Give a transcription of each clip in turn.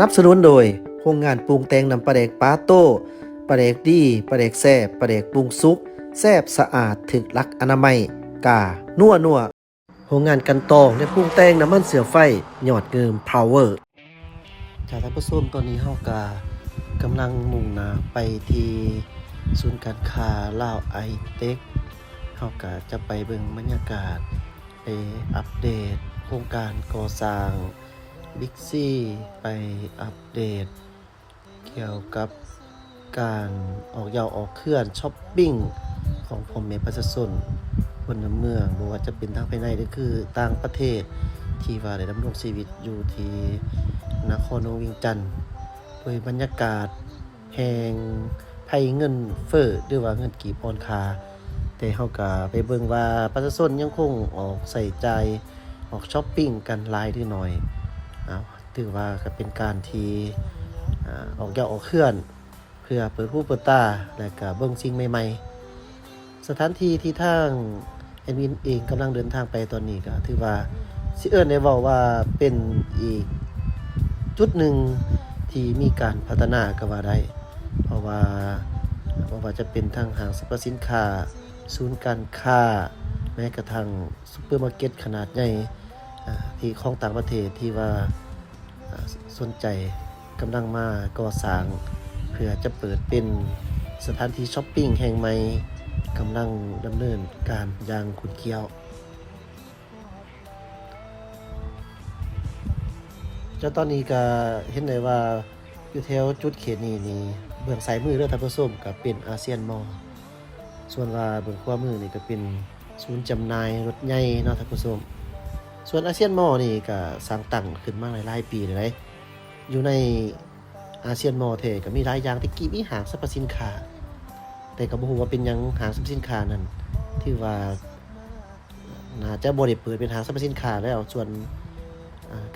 นับสนุนโดยโรงงานปรุงแต่งน้ำปลาแดกปาโต้ปลาแดกดีปลาแดกแซ่บปลาแดกปรุงสุกแซ่บสะอาดถึกลักอนามัย กา นัวนัวโรงงานกันตองและปรุงแต่งน้ำมันเสือไฟหยอดเงิมพาวเวอร์จากท่านผู้ชมตอนนี้เฮากากำลังมุ่งหน้าไปที่ศูนย์การค้าลาวไอเต็กเฮากาจะไปเบิ่งบรรยากาศไปอัปเดตโครงการก่อสร้าง บิ๊กซี่ไปอัปเดต เกี่ยวกับการออกยาวออกเคลื่อนช้อปปิ้งของพ่อแม่ประชาชนบนเมืองบ่ว่าจะเป็นทางภายในหรือคือต่างประเทศที่ว่าได้ดำรงชีวิตอยู่ที่นครหลวงเวียงจันทน์โดยบรรยากาศแห่งไผเงินเฟ้อหรือว่าเงินกีบออนคา แต่เฮาก็ไปเบิ่งว่าประชาชนยังคงออกใส่ใจออกช้อปปิ้งกันหลายหรือน้อย ถือว่าก็เป็นการที่อออกยาวออกเคลื่อน เพื่อเปิดหูเปิดตาและก็เบิ่งสิ่งใหม่ ๆ สถานที่ที่ทางแอดมินเองกำลังเดินทางไปตอนนี้ก็ถือว่าสิเอิ้นได้เว้าว่าเป็นอีกจุดหนึ่งที่มีการพัฒนาก็ว่าได้ เพราะว่าบ่ว่าจะเป็นทางห้างสรรพสินค้า ศูนย์การค้า แม้กระทั่งซุปเปอร์มาร์เก็ตขนาดใหญ่ที่ของต่างประเทศที่ว่า สนใจกำลังมาก่อสร้าง เพื่อจะเปิดเป็นสถานที่ช้อปปิ้งแห่งใหม่กำลังดำเนินการอย่างขุนเคี้ยว เจ้าตอนนี้ก็เห็นได้ว่าอยู่แถวจุดเขตนี้นี่เบื้องซ้ายมือเรือทัพผสมก็เป็นอาเซียนมอลส่วนว่าเบื้องขวามือนี่ก็เป็นศูนย์จำหน่ายรถใหญ่เนาะท่านผู้ชม ส่วนอาเซียนมอนี่ก็สร้างตั้งขึ้นมาหลายๆปีเลยนะอยู่ในอาเซียนมอเทก็มีหลายอย่างที่กีมีหางสรรพสินค้า แต่ก็บ่ฮู้ว่าเป็นยังหางสรรพสินค้านั้นที่ว่าน่าจะบ่ได้เปิดเป็นหางสรรพสินค้าแล้วส่วน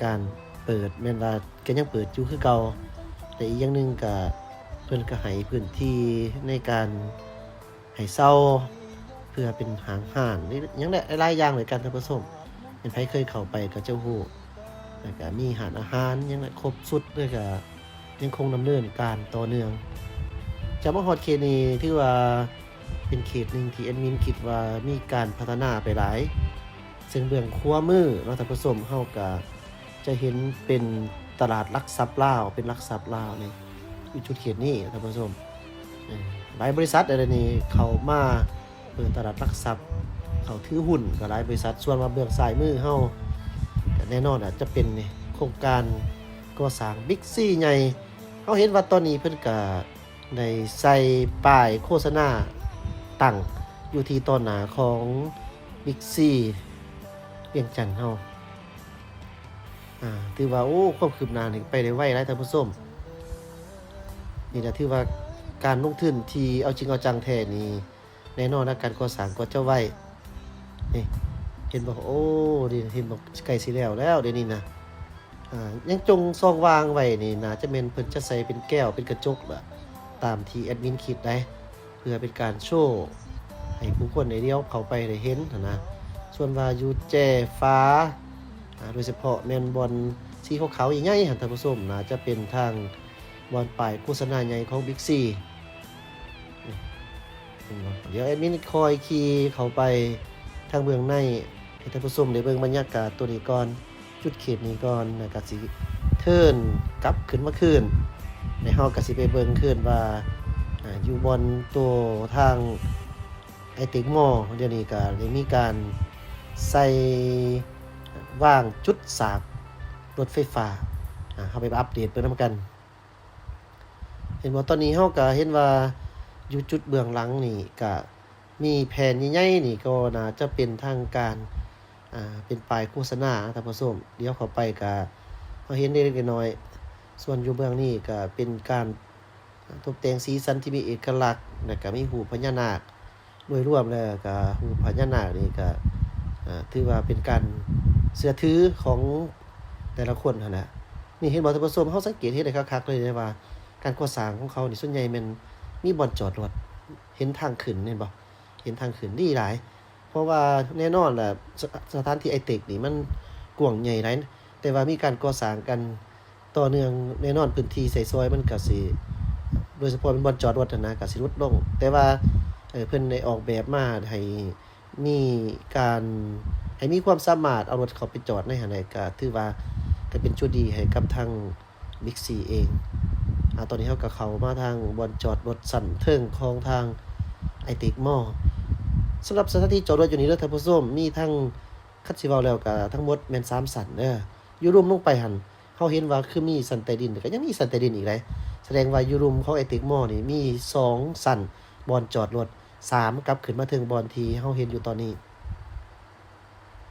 การเปิดแม่นว่าก็ยังเปิดอยู่คือเก่าแต่อีกอย่างหนึงก็เพิ่นก็ให้พื้นที่ในการให้เศร้าเพื่อเป็นหางห่านนี่ยังได้หลายอย่างเลยกันท่านผู้ชม เป็นไผเคยเข้าไปก็จะฮู้แล้วก็มีหารอาหารยังได้ครบสุดด้วยก็ยังคงดำเนินการต่อเนื่องจะมาฮอดเขตนี้ที่ว่าเป็นเขตหนึ่งที่แอดมินคิดว่ามีการพัฒนาไปหลาย ซึ่งเบื้องขวมือเนาะท่าผู้ชมเฮาก็จะเห็นเป็นตลาดลักทรัพย์ลาว เป็นลักทรัพย์ลาวนี่อยู่จุดเขตนี้ท่านผู้ชมหลายบริษัทอะไรนี่เขามาเปิดตลาดลักทรัพย์ เขาถือหุ้นกับหลายบริษัทส่วนว่าเบื้องซ้ายมือเฮาก็แน่นอนอะจะเป็นโครงการก่อสร้างบิ๊กซี่ใหญ่เฮาเห็นว่าตอนนี้เพิ่นก็ได้ใส่ป้ายโฆษณาตั้งอยู่ที่ต้นหนาของบิ๊กซี่เวียงจันทน์เฮาอ่าถือว่า โอ้ความคืบหน้านี่ไปได้ไวหลายท่านผู้ชมนี่นะถือว่าการลงทุนที่เอาจริงเอาจังแท้นี่แน่นอนนะการก่อสร้างก็จะไว้ นี่เห็นบอกโอ้ดิเห็นบอกใกล้สิแล้วแล้วเดี๋ยวนี้นะอ่ายังจงซองวางไว้นี่นะจะเป็นเพิ่นจะใส่เป็นแก้วเป็นกระจกละตามที่แอดมินคิดได้เพื่อเป็นการโชว์ให้ผู้คนได้เดียวเขาไปได้เห็นนะส่วนว่ายูแจฟ้าโดยเฉพาะแมนบอลสีขาวๆใหญ่ๆหันท่าผู้ชมนะจะเป็นทางบอลปลายโฆษณาใหญ่ของบิ๊กซีเดี๋ยวแอดมินคอยขี่เขาไป ทางเบื้องในให้ท่านผู้ชมได้เบิ่งบรรยากาศตัวนี้ก่อน จุดเขตนี้ก่อนนะก็สิเทิร์นกลับขึ้นมาคืนในเฮาก็สิไปเบิ่งคืนว่าอยู่บนตัวทางไอติกมอเดี๋ยวนี้ก็ได้มีการใส่ว่างจุดสากรถไฟฟ้าอ่าเฮาไปอัปเดตเบิ่งนํกัน เห็นว่าตอนนี้เฮาก็เห็นว่าอยู่จุดเบื้องหลังนี่ก็ มีแผ่นใหญ่ๆนี่ก็น่าจะเป็นทางการ อ่า เป็นป้ายโฆษณาท่านผู้ชมเดี๋ยวเข้าไปก็เฮาเห็นได้เล็กน้อย ส่วนอยู่เบื้องนี้ก็เป็นการตกแต่งสีสันที่มีเอกลักษณ์แล้วก็มีหูพญานาคโดยรวมแล้วก็หูพญานาคนี่ก็ถือว่าเป็นการเชื่อถือของแต่ละคนนะนี่เห็นบ่ท่านผู้ชมเฮาสังเกตเห็นได้คักๆเลยนะว่า การก่อสร้างของเขานี่ส่วนใหญ่มันมีบ่อนจอดรถเห็นทางขึ้นเห็นบ่เห็นทางขึ้นดีหลาย เพราะว่าแน่นอนแหละสสถานที่ไอเทคนี่มันกว้างใหญ่หลายแต่ว่ามีการก่อสร้างกันต่อเนื่องแน่นอนพื้นที่ใส่ซอยมันก็สิโดยเฉพาะเป็นบอนจอดรถนะนะก็สิลดลง แต่ว่าเอ่อเพิ่นได้ออกแบบมาให้มีการให้มีความสามารถเอารถเข้าไปจอดในหันได้ก็ถือว่าก็เป็นจุดดีให้กับทาง Big C เองอตอนนี้เฮาก็เขามาทางบอนจอดรถสั่นเทิงของทางไอติกมอ สำหรับสถานที่จอดรถอยู่นี่เด้อท่านผู้ชมมีทั้งคัดสิเว้าแล้วก็ทั้งหมดแม่น3สันเด้ออยู่รวมลงไปหั่นเขาเห็นว่าคือมีสันใต้ดินก็ยังมีสันใต้ดินอีกเลยแสดงว่าอยูรุมของไอติกมอนี่มีสองสันบอนจอดรถสามกลับขึ้นมาถึงบอนทีเขาเห็นอยู่ตอนนี้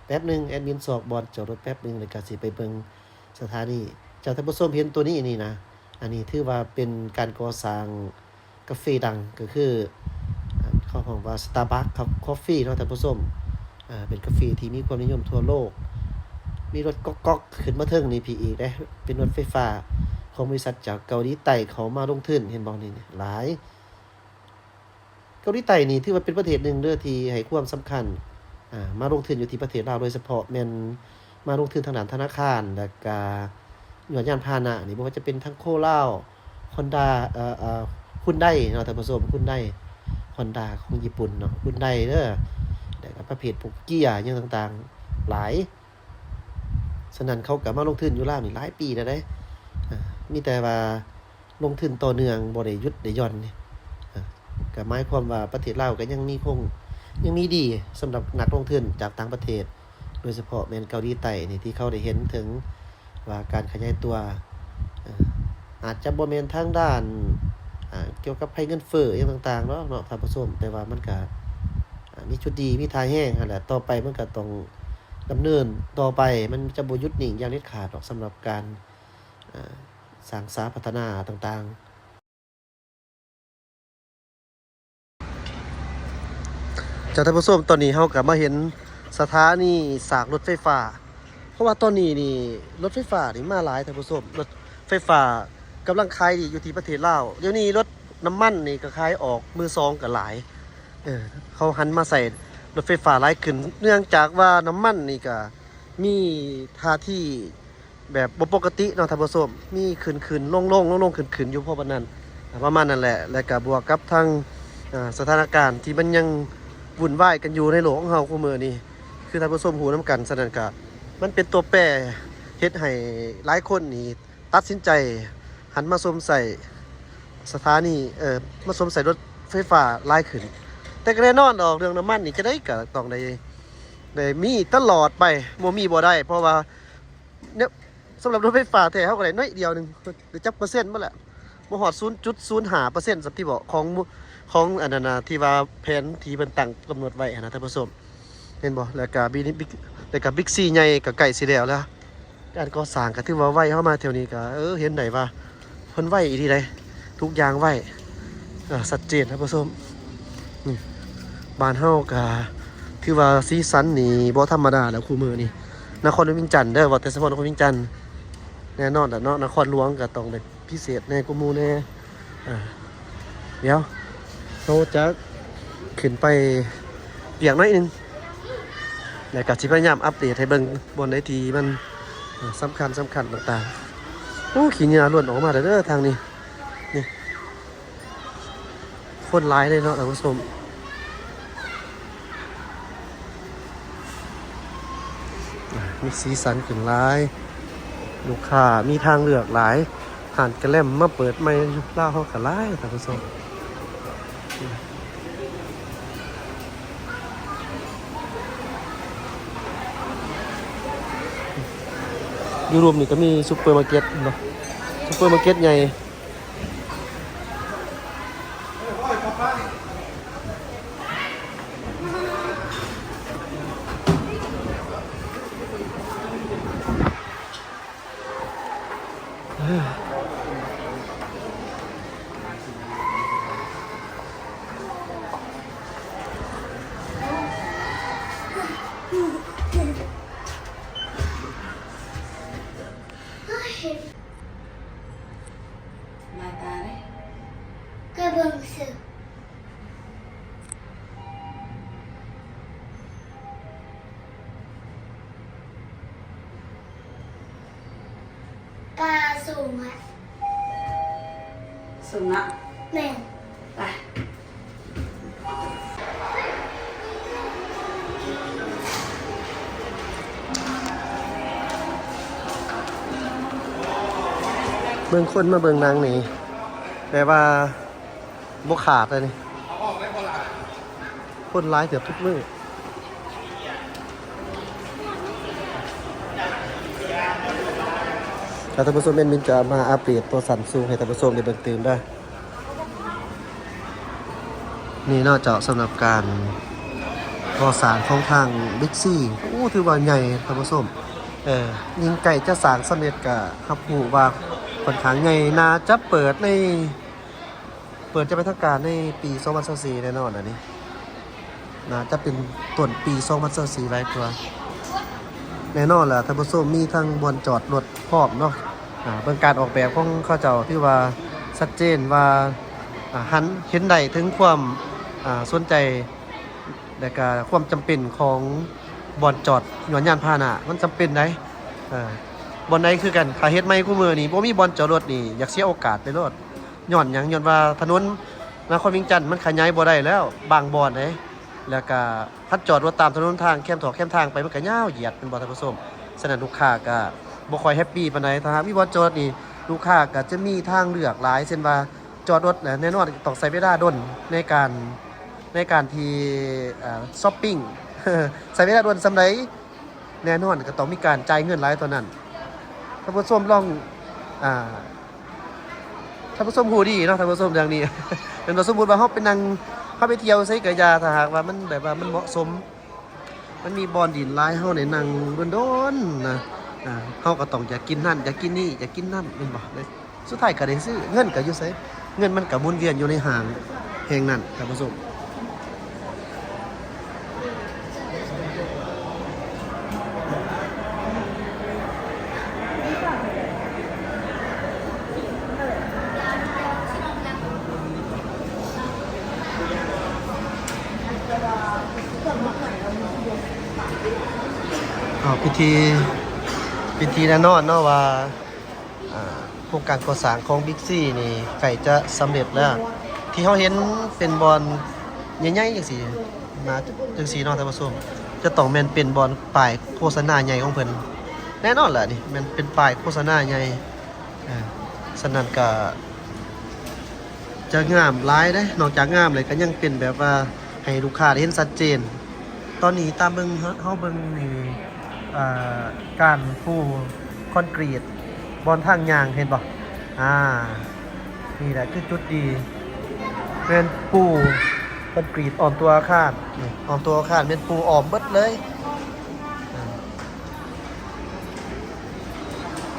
แป๊บหนึ่งแอดมินสอกบอนจอดรถแป๊บหนึ่งเลยก็สิไปเบิงสถานีเจ้าท่านผู้ชมเห็นตัวนี้นี่นะ อันนี้ถือว่าเป็นการก่อสร้างกาแฟดังก็คือ อ่าเขอกว่า Starbucks ครับ Coffee เนาะท่านผู้ชมอ่าเป็นกาแฟที่มีความนิยมทั่วโลก มีรถก๊อกก๊อกๆขึ้นมาเทิงนี่พี่อีกได้เป็นรถไฟฟ้าของบริษัทจากเกาหลีใต้เขามาลงทุนเห็นบอกนี่หลาย เกาหลีใต้นี่ถือว่าเป็นประเทศหนึ่งเด้อที่ให้ความสำคัญอ่ามาลงทุนอยู่ที่ประเทศลาวโดยเฉพาะแม่นมาลงทุนทางด้านธนาคารแล้วก็หน่วยยานพาหนะนี่บ่ว่าจะเป็นทั้งโคลาว Honda เอ่อเอ่อคุณได้เนาะท่านผู้ชมคุณได้ Honda ของญี่ปุ่นเนาะคุณได้เด้อแล้วก็ประเภทพวกเกียร์อหยังต่างๆ หลายฉะนั้นเขาก็มาลงทุนอยู่ลาวนี่หลายปีแล้วเด้มีแต่ว่าลงทุนต่อเนื่องบ่ได้หยุดได้ย่อนเนี่อ่าก็หมายความว่าประเทศลาวก็ยังมีคงยังมีดีสำหรับนักลงทุนจากต่างประเทศ โดยเฉพาะแมนเกาหลีใต้นี่ที่เขาได้เห็นถึงว่าการขยายตัวอาจจะบ่แมนทางด้าน เกี่ยวกับภัยเงินเฟ้ออหยังต่างๆเนาะเนาะท่านผู้ชมแต่ว่ามันก็มีจุดดีมีทางแห้งนั่นแหละต่อไปมันก็ต้องดำเนินต่อไปมันจะบหยุดนิ่งอย่างเด็ดขาดหรอกสำหรับการสร้างสาพัฒนาต่างๆจากท่านผู้ชมตอนนี้เฮากลับมาเห็นสถานีสากรถไฟฟ้า เพราะว่าตอนนี้นี่รถไฟฟ้านี่มาหลายท่านผู้ชมรถไฟฟ้า กำลังขายดีอยู่ที่ประเทศลาวเดี๋ยวนี้รถน้ำมันนี่ก็ขายออกมือซองก็หลายเออเขาหันมาใส่รถไฟฟ้าหลายขึ้น เนื่องจากว่าน้ำมันนี่ก็มีท่าที่แบบบปกติเนาะท่านผู้ชมมีขึ้นขึ้นลงลงลงลงขึ้นขึ้นอยู่เพราะว่านั้นประมาณนั้นแหละ แล้วก็บบวกกับทางสถานการณ์ที่มันยังวุ่นวายกันอยู่ในโลกของเฮาคู่มือนี้คือท่านผู้ชมหูน้ำกันฉะนั้นก็มันเป็นตัวแปรเฮ็ดให้หลายคนนี่ตัดสินใจ หันมาสวมใส่สถานีเอ่อมาสวมใส่รถไฟฟ้าหลายขึ้น แต่ก็แน่นอนดอกเรื่องน้ำมันนี่จะได้ก็ต้องได้ได้มีตลอดไปบ่มีบ่ได้ เพราะว่าเนี่ยสำหรับรถไฟฟ้าแท้เฮาก็ได้น้อยเดียวหนึงหรือจักเปอร์เซ็นต์บ่แหละบ่ฮอด0.05%สักที่บอกของของอันนั้นนะที่ว่าแผนที่เพิ่นตั้งกำหนดไว้นะท่านผู้ชมเห็นบ่แล้วก็บีนี่บิ๊กแล้วก็บิ๊กซีใหญ่ก็ใกล้สิแล้วแล้วการก่อสร้างก็ถือว่าไวเข้ามาแถวนี้ก็เออเห็นได้ว่า พิ่นไวอีหลีเลยทุกอย่างไวอ่าชัดเจนท่านผู้ชมนี่บานเฮากะคือว่าซีซันนี่บ่ธรรมดาแล้วคู่มือนี่นครวิงจันทน์เด้อว่าแต่เฉพาะนครวิงจันทน์แน่นอนแต่เนาะนครหลวงก็ต้องได้พิเศษแน่กูมูแน่เดี๋ยวเราจะขึ้นไปเปียกน้อยหนึงแล้วก็สิพยายามอัปเดตให้เบิ่งบนไดทีมันอ่าสำคัญสำคัญต่างๆ อ้ขี้เหงื่อล้วนออกมาแล้วเด้อทางนี้นี่คนหลายเลยเนาะท่านผู้ชมมีสีสันขึ้นหลาย ลูกค้ามีทางเลือกหลายผ่านกระแลมมาเปิดไม่ยุคล่าเขากระไล่ท่านผู้ชมยูรวมนี่ก็มีซุปเปอร์มาร์เก็ตเนาะ ซุปเปอร์มาร์เก็ตไง มนะแม่ไปเบิ่งคนมาเบิ่งหนางนี่แปลว่าบ่ขาดเลยนี่คนร้ายเกือบทุกมื้อ แล้วท่านผู้ชมเอ็นมินจะมาอัปเดตตัวสันซูงให้ท่านผู้ชมได้เบิ่งตื่นได้นี่นอกจากสำหรับการก่อสร้างของทางบิ๊กซี่โอ้ถือว่าใหญ่ท่านผู้ชมเออยิงไก่จะสร้างสำเร็จกับฮับหูว่าค่อนข้างใหญ่นาจะเปิดในเปิดจะเป็นทางการในปี2024แน่นอนอันนี้น่าจะเป็นต้นปี2024หลายตัวแน่นอนแหละท่านผู้ชมมีทั้งบอนจอดรถพร้อมเนาะ อ่าเบิ่งการออกแบบของเข้าเจ้าที่ว่าชัดเจนว่าอ่าหันเห็นได้ถึงความอ่าสนใจและก็ความจำเป็นของบอนจอดหย่อนยานพาหนะมันจำเป็นไดอ่าบอนใดคือกันถ้าเฮ็ดใหม่คู่มือนี่บ่มีบอนจอดรถนี่อยากเสียโอกาสไปโลดย้อนหยังย้อนว่าถนนนครเวิ่งจันทน์มันขยายบ่ได้แล้วบางบ่อนเด้แล้วก็พัดจอดรถตามถนนทางแคมถอกแคมทางไปมันก็ยาวเหยียดเป็นบ่ท่านผู้ชมฉะนั้นลูกค้าก็ บ่ค่อยแฮปปี้ปานใดถ้าหากมีบ่อนจอดนี่ลูกค้าก็จะมีทางเลือกหลายเช่นว่าจอดรถน่ะแน่นอนต้องใช้เวลาดนในการในการที่อ่าช้อปปิ้งใช้เวลาดนสำาใดแน่นอนก็ต้องมีการจ่ายเงินหลายตัวนั้นท่านผู้ชมลองอ่าท่านผู้ชมหูดีเนาะท่านผู้ชมอย่างนี้เป็นตัวสมมติว่าเขาเป็นนางเขาไปเที่ยวใส่กระยาถ้าหากว่ามันแบบว่ามันเหมาะสม มันมีบอลดินหลายเฮาในนางโดนๆนะ อ่าเฮาก็ต้องอยากกินนั่นอยากกินนี่อยากกินนั่นแม่นบ่เลยสุดท้ายก็ได้ซื้อเงินก็อยู่ไสเงินมันก็หมุนเวียนอยู่ในห้างแห่งนั้นท่านผู้ชมอ๋อ พิธีพิธีแน่นอนเนาะว่าโครงการก่อสร้างของบิ๊กซี่นี่ไก่จะสำเร็จแล้ว ที่เขาเห็นเป็นบอลใหญ่ๆจังซี่นะจังซี่เนาะท่านผู้ชมจะต้องแม่นเป็นบอลป้ายโฆษณาใหญ่ของเพิ่นแน่นอนแหละนี่มันเป็นป้ายโฆษณาใหญ่อ่าฉะนั้นก็จะงามหลายเด้นอกจากงามเลยก็ยังเป็นแบบว่าให้ลูกค้าได้เห็นชัดเจน ตอนนี้ตามเบิงเฮาเบิงนี่ การปูคอนกรีตบอนทางยางเห็นบ่อ่า นี่แหละคือจุดดีเป็นปูคอนกรีตออมตัวอาคาอ่ออมตัวอาคารเป็นปูออมเบิดเลย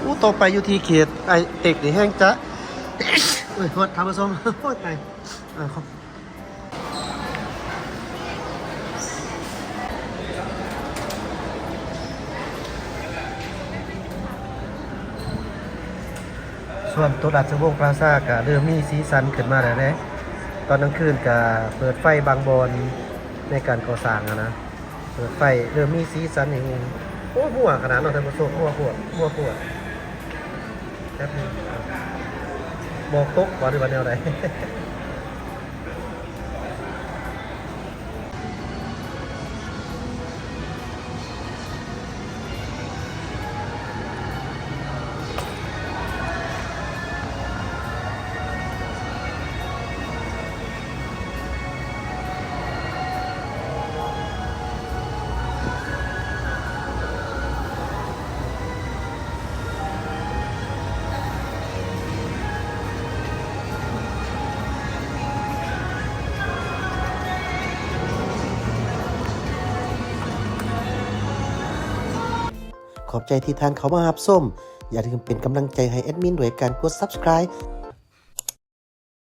อู้ต่อไปอยู่ที่เขตไอเอกนี่แห้งจะเอ้ยโทษทำผสมโอ้ยตายอ่าครับ ส่วนตัวดัชวงศ์ปราซาก็เริ่มมีสีสันขึ้นมาแล้วนะตอนกลางคืนก็เปิดไฟบางบอนในการก่อสร้างนะ เปิดไฟเริ่มมีสีสันอย่างนี้โอ้หัวขนาดนั้นท่านผู้ชมหัวปวดหัวปวดแป๊บนึงบอกตกว่าหรือว่าแนวไหน ขอบใจที่ท่านเขามาหับส้ม อย่าลืมเป็นกำลังใจให้แอดมินด้วยการกด subscribe